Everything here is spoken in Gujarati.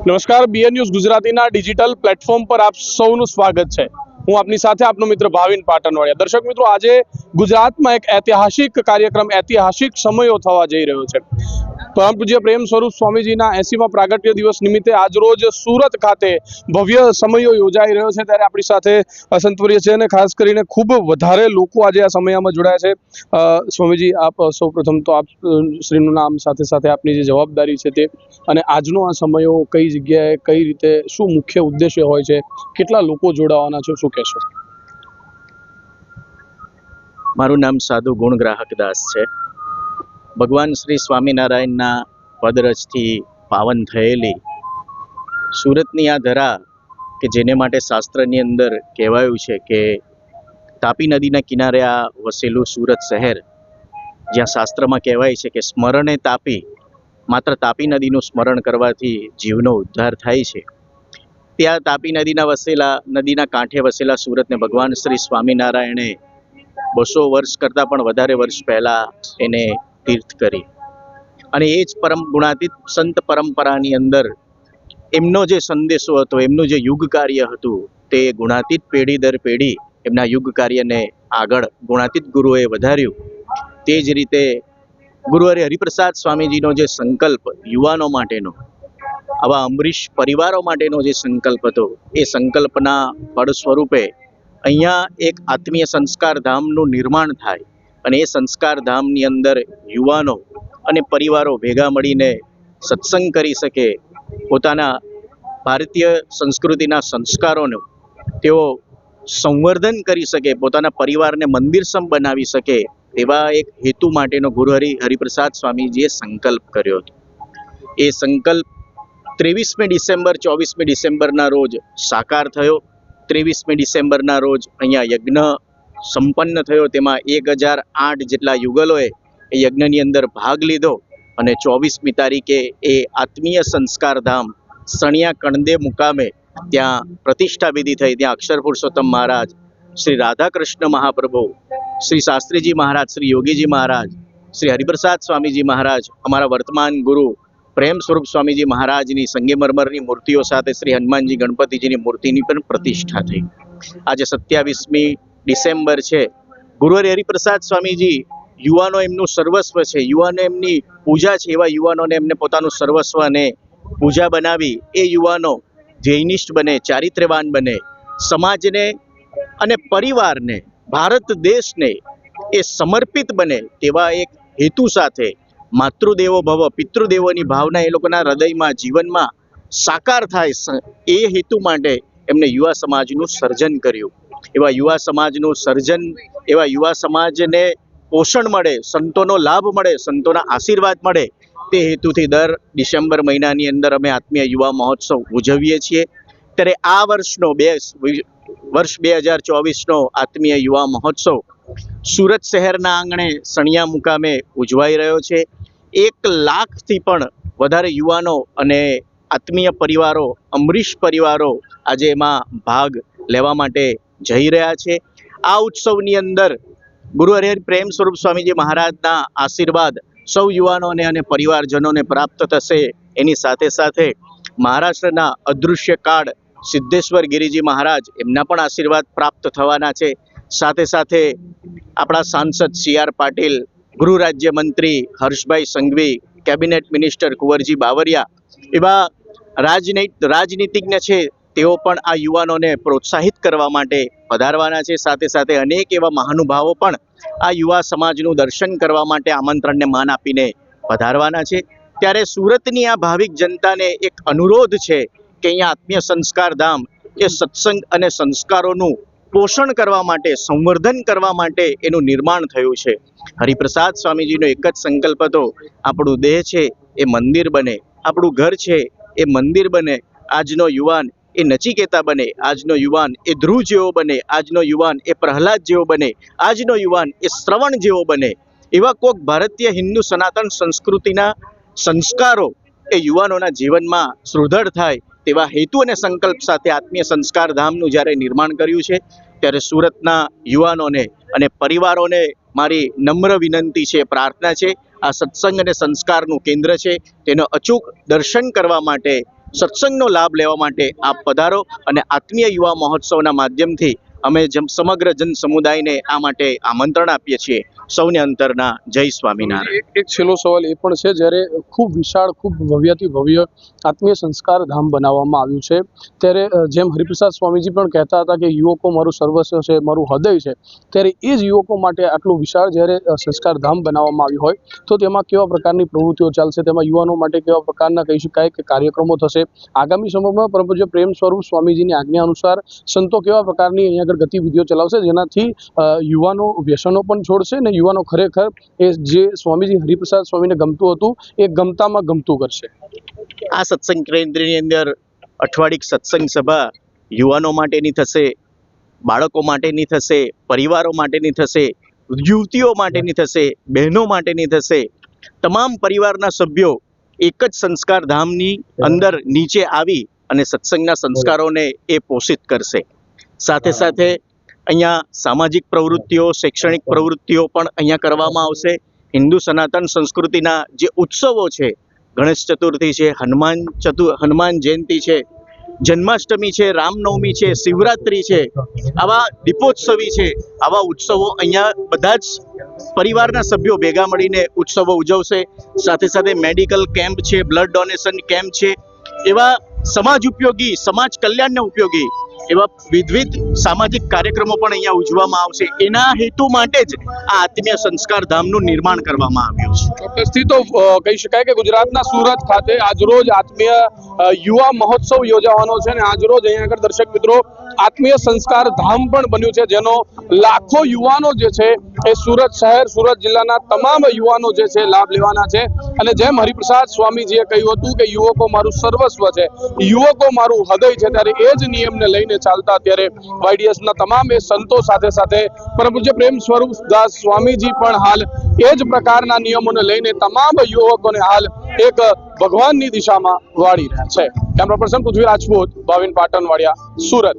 નમસ્કાર બીએન ન્યૂઝ ગુજરાતીના ડિજિટલ પ્લેટફોર્મ પર આપ સૌનું સ્વાગત છે. હું આપની સાથે આપનો મિત્ર ભાવિન પાટણવાડિયા દર્શક મિત્રો, આજે ગુજરાતમાં એક ઐતિહાસિક કાર્યક્રમ, ઐતિહાસિક સમયો થવા જઈ રહ્યો છે. પરમ પૂજ્ય પ્રેમ સ્વરૂપ સ્વામીજીના એસીમાં પ્રાગટ્ય દિવસ નિમિત્તે આજરોજ સુરત ખાતે ભવ્ય સમયો યોજાઈ રહ્યો છે. ત્યારે આપણી સાથે સંતવર્ય છે અને ખાસ કરીને ખૂબ વધારે લોકો આજે આ સમયમાં જોડાયા છે. સ્વામીજી, આપ સૌ પ્રથમ તો આપ શ્રીનું નામ સાથે સાથે આપની જે જવાબદારી છે તે અને આજનો આ સમયો કઈ જગ્યાએ કઈ રીતે, શું મુખ્ય ઉદ્દેશ્ય હોય છે, કેટલા લોકો જોડાવાના છે, શું કહેશો? મારું નામ સાધુ ગુણ ગ્રાહક દાસ છે. ભગવાન શ્રી સ્વામિનારાયણના પદરજથી પાવન થયેલી સુરતની આ ધરા કે જેને માટે શાસ્ત્રની અંદર કહેવાયું છે કે તાપી નદીના કિનારે આ વસેલું સુરત શહેર, જ્યાં શાસ્ત્રમાં કહેવાય છે કે સ્મરણે તાપી, માત્ર તાપી નદીનું સ્મરણ કરવાથી જીવનો ઉદ્ધાર થાય છે. ત્યાં તાપી નદીના વસેલા, નદીના કાંઠે વસેલા સુરતને ભગવાન શ્રી સ્વામિનારાયણે બસો વર્ષ કરતાં પણ વધારે વર્ષ પહેલાં એને તીર્થ કરી. અને એ જ પરમ ગુણાતીત સંત પરંપરાની અંદર એમનો જે સંદેશો હતો, એમનું જે યુગ કાર્ય હતું, તે ગુણાતીત પેઢી દર પેઢી એમના યુગ કાર્યને આગળ ગુણાતીત ગુરુએ વધાર્યું. તે જ રીતે ગુરુ હરિ હરિપ્રસાદ સ્વામીજીનો જે સંકલ્પ યુવાનો માટેનો, આવા અમરીશ પરિવારો માટેનો જે સંકલ્પ હતો, એ સંકલ્પના ફળ સ્વરૂપે અહીંયા એક આત્મીય સંસ્કાર ધામનું નિર્માણ થાય. અને એ સંસ્કાર ધામની અંદર યુવાનો અને પરિવારો ભેગા મળીને સત્સંગ કરી શકે. પોતાના ભારતીય સંસ્કૃતિના સંસ્કારોનું તેઓ સંવર્ધન કરી શકે, પોતાના પરિવારને મંદિરસમ બનાવી શકે, એવા એક હેતુ માટેનો ગુરુ હરિ હરિપ્રસાદ સ્વામીજીએ સંકલ્પ કર્યો હતો. એ સંકલ્પ ત્રેવીસમી ડિસેમ્બર, ચોવીસમી ડિસેમ્બરના રોજ સાકાર થયો. ત્રેવીસમી ડિસેમ્બરના રોજ અહીંયા યજ્ઞ સંપન્ન થયો. તેમાં એક હજાર આઠ જેટલા યુગલોએ એ યજ્ઞની અંદર ભાગ લીધો અને ચોવીસમી તારીખે એ આત્મીય સંસ્કારધામ સણિયા કણદે મુકામે ત્યાં પ્રતિષ્ઠા થઈ. ત્યાં અક્ષર પુરુષોત્તમ મહારાજ, શ્રી રાધાકૃષ્ણ મહાપ્રભુ, શ્રી શાસ્ત્રીજી મહારાજ, શ્રી યોગીજી મહારાજ, શ્રી હરિપ્રસાદ સ્વામીજી મહારાજ, અમારા વર્તમાન ગુરુ પ્રેમ સ્વરૂપ સ્વામીજી મહારાજની સંગેમરમરની મૂર્તિઓ સાથે શ્રી હનુમાનજી ગણપતિજીની મૂર્તિની પણ પ્રતિષ્ઠા થઈ. આજે સત્યાવીસમી ડિસેમ્બર છે. ગુરુ હરિ હરિપ્રસાદ સ્વામીજી યુવાનો એમનું સર્વસ્વ છે. યુવાનો એમની પૂજા છે એવા યુવાનોને એમને પોતાનું સર્વસ્વ અને પૂજા બનાવી એ યુવાનો જૈનિષ્ઠ બને, ચારિત્ર્યવાન બને. સમાજને અને પરિવારને, ભારત દેશને એ સમર્પિત બને તેવા એક હેતુ સાથે માતૃદેવો ભવ, પિતૃદેવોની ભાવના એ લોકોના હૃદયમાં, જીવનમાં સાકાર થાય એ હેતુ માટે એમને યુવા સમાજનું સર્જન કર્યું. એવા યુવા સમાજનું સર્જન, એવા યુવા સમાજને પોષણ મળે, સંતોનો લાભ મળે, સંતોના આશીર્વાદ મળે, તે હેતુથી દર ડિસેમ્બર મહિનાની અંદર અમે આત્મીય યુવા મહોત્સવ ઉજવીએ છીએ. ત્યારે આ વર્ષનો બે વર્ષ બે હજાર ચોવીસનો આત્મીય યુવા મહોત્સવ સુરત શહેરના આંગણે સણિયા મુકામે ઉજવાઈ રહ્યો છે. એક લાખથી પણ વધારે યુવાનો અને આત્મીય પરિવારો, અમરીશ પરિવારો આજે એમાં ભાગ લેવા માટે જઈ રહ્યા છે. આ ઉત્સવની અંદર ગુરુ હરિહર પ્રેમ સ્વરૂપ સ્વામીજી મહારાજના આશીર્વાદ સૌ યુવાનોને અને પરિવારજનોને પ્રાપ્ત થશે. એની સાથે સાથે મહારાષ્ટ્રના અદૃશ્ય કાળ સિદ્ધેશ્વર ગિરિજી મહારાજ એમના પણ આશીર્વાદ પ્રાપ્ત થવાના છે. સાથે સાથે આપણા સાંસદ સી આર પાટીલ, ગૃહ રાજ્ય મંત્રી હર્ષભાઈ સંઘવી, કેબિનેટ મિનિસ્ટર કુંવરજી બાવરિયા એવા રાજનૈત રાજનીતિજ્ઞ છે. તેઓ પણ આ યુવાનોને પ્રોત્સાહિત કરવા માટે પધારવાના છે. સાથે સાથે અનેક એવા મહાનુભાવો પણ આ યુવા સમાજનું દર્શન કરવા માટે આમંત્રણને માન આપીને પધારવાના છે. ત્યારે સુરતની આ ભાવિક જનતાને એક અનુરોધ છે કે અહીંયા આત્મીય સંસ્કાર ધામ એ સત્સંગ અને સંસ્કારોનું પોષણ કરવા માટે, સંવર્ધન કરવા માટે એનું નિર્માણ થયું છે. હરિપ્રસાદ સ્વામીજીનો એક જ સંકલ્પ હતો, આપણું દેહ છે એ મંદિર બને, આપણું ઘર છે એ મંદિર બને. આજનો યુવાન એ નચિકેતા બને, આજનો યુવાન એ ધ્રુવ જેવો બને, આજનો યુવાન એ પ્રહલાદ જેવો બને, આજનો યુવાન એ શ્રવણ જેવો બને. એવા કોક ભારતીય હિન્દુ સનાતન સંસ્કૃતિના સંસ્કારો એ યુવાનોના જીવનમાં સુદૃઢ થાય તેવા હેતુ અને સંકલ્પ સાથે આત્મીય સંસ્કાર ધામનું જ્યારે નિર્માણ કર્યું છે, ત્યારે સુરતના યુવાનોને અને પરિવારોને મારી નમ્ર વિનંતી છે, પ્રાર્થના છે, આ સત્સંગ અને સંસ્કારનું કેન્દ્ર છે, તેનો અચૂક દર્શન કરવા માટે સત્સંગનો લાભ લેવા માટે આપ પધારો અને આત્મીય યુવા મહોત્સવના માધ્યમથી અમે સમગ્ર જન સમુદાયને આ માટે આમંત્રણ આપીએ છીએ. સૌને અંતરના જય સ્વામિનારાયણ. એક છેલ્લો સવાલ એ પણ છે, જ્યારે ખૂબ વિશાળ, ખૂબ ભવ્યથી ભવ્ય આત્મીય સંસ્કાર ધામ બનાવવામાં આવ્યું છે, ત્યારે જેમ હરિપ્રસાદ સ્વામીજી પણ કહેતા હતા કે યુવકો મારું સર્વસ્વ છે, મારું હૃદય છે, ત્યારે એ જ યુવકો માટે આટલું વિશાળ જ્યારે સંસ્કાર ધામ બનાવવામાં આવ્યું હોય, તો તેમાં કેવા પ્રકારની પ્રવૃત્તિઓ ચાલશે? તેમાં યુવાનો માટે કેવા પ્રકારના કહી શકાય કે કાર્યક્રમો થશે? આગામી સમયમાં પરમ પ્રેમ સ્વરૂપ સ્વામીજીની આજ્ઞા અનુસાર સંતો કેવા પ્રકારની અહીંયા આગળ ગતિવિધિઓ ચલાવશે? જેનાથી યુવાનો વ્યસનો પણ છોડશે ને યુવાનો ખરેખર એ જે સ્વામીજી હરિપ્રસાદ સ્વામીને ગમતું હતું, એ ગમતામાં ગમતું કરશે. આ સત્સંગ કેન્દ્રની અંદર અઠવાડિક સત્સંગ સભા યુવાનો માટેની થશે, બાળકો માટેની થશે, પરિવારો માટેની થશે, યુવતીઓ માટેની થશે, બહેનો માટેની થશે. તમામ પરિવારના સભ્યો એક જ સંસ્કાર ધામની અંદર નીચે આવી અને સત્સંગના સંસ્કારોને એ પોષિત કરશે. સાથે સાથે અહીંયા સામાજિક પ્રવૃત્તિઓ, શૈક્ષણિક પ્રવૃત્તિઓ પણ અહીંયા કરવામાં આવશે. હિન્દુ સનાતન સંસ્કૃતિના જે ઉત્સવો છે, ગણેશ ચતુર્થી છે, હનુમાન ચતુ, હનુમાન જયંતિ છે, જન્માષ્ટમી છે, રામનવમી છે, શિવરાત્રી છે, આવા દીપોત્સવી છે, આવા ઉત્સવો અહીંયા બધા જ પરિવારના સભ્યો ભેગા મળીને ઉત્સવો ઉજવશે. સાથે સાથે મેડિકલ કેમ્પ છે, બ્લડ ડોનેશન કેમ્પ છે. એવા સમાજ ઉપયોગી, સમાજ કલ્યાણને ઉપયોગી એવા વિવિધ સામાજિક કાર્યક્રમો પણ અહીંયા ઉજવવામાં આવશે. એના હેતુ માટે જ આ આત્મીય સંસ્કાર ધામનું નિર્માણ કરવામાં આવ્યું છે. ચોક્કસથી તો કહી શકાય કે ગુજરાતના સુરત ખાતે આજરોજ આત્મીય યુવા મહોત્સવ યોજાવાનો છે અને આજરોજ અહીંયા આગળ દર્શક મિત્રો આત્મીય સંસ્કાર ધામ પણ બન્યું છે, જેનો લાખો યુવાનો જે છે એ સુરત શહેર, સુરત જિલ્લાના તમામ યુવાનો જે છે લાભ લેવાના છે. અને જેમ હરિપ્રસાદ સ્વામીજીએ કહ્યું હતું કે યુવકો મારું સર્વસ્વ છે, યુવકો મારું હૃદય છે, ત્યારે એ જ નિયમને લઈને ચાલતા અત્યારે વાયડીએસના તમામ એ સંતો સાથે સાથે પરમ પ્રેમ સ્વરૂપ દાસ સ્વામીજી પણ હાલ એ જ પ્રકારના નિયમોને લઈને તમામ યુવકોને હાલ એક ભગવાનની દિશામાં વાળી રહ્યા છે. Camera person Prithvi Rajput Bhavin Patanwadiya Surat.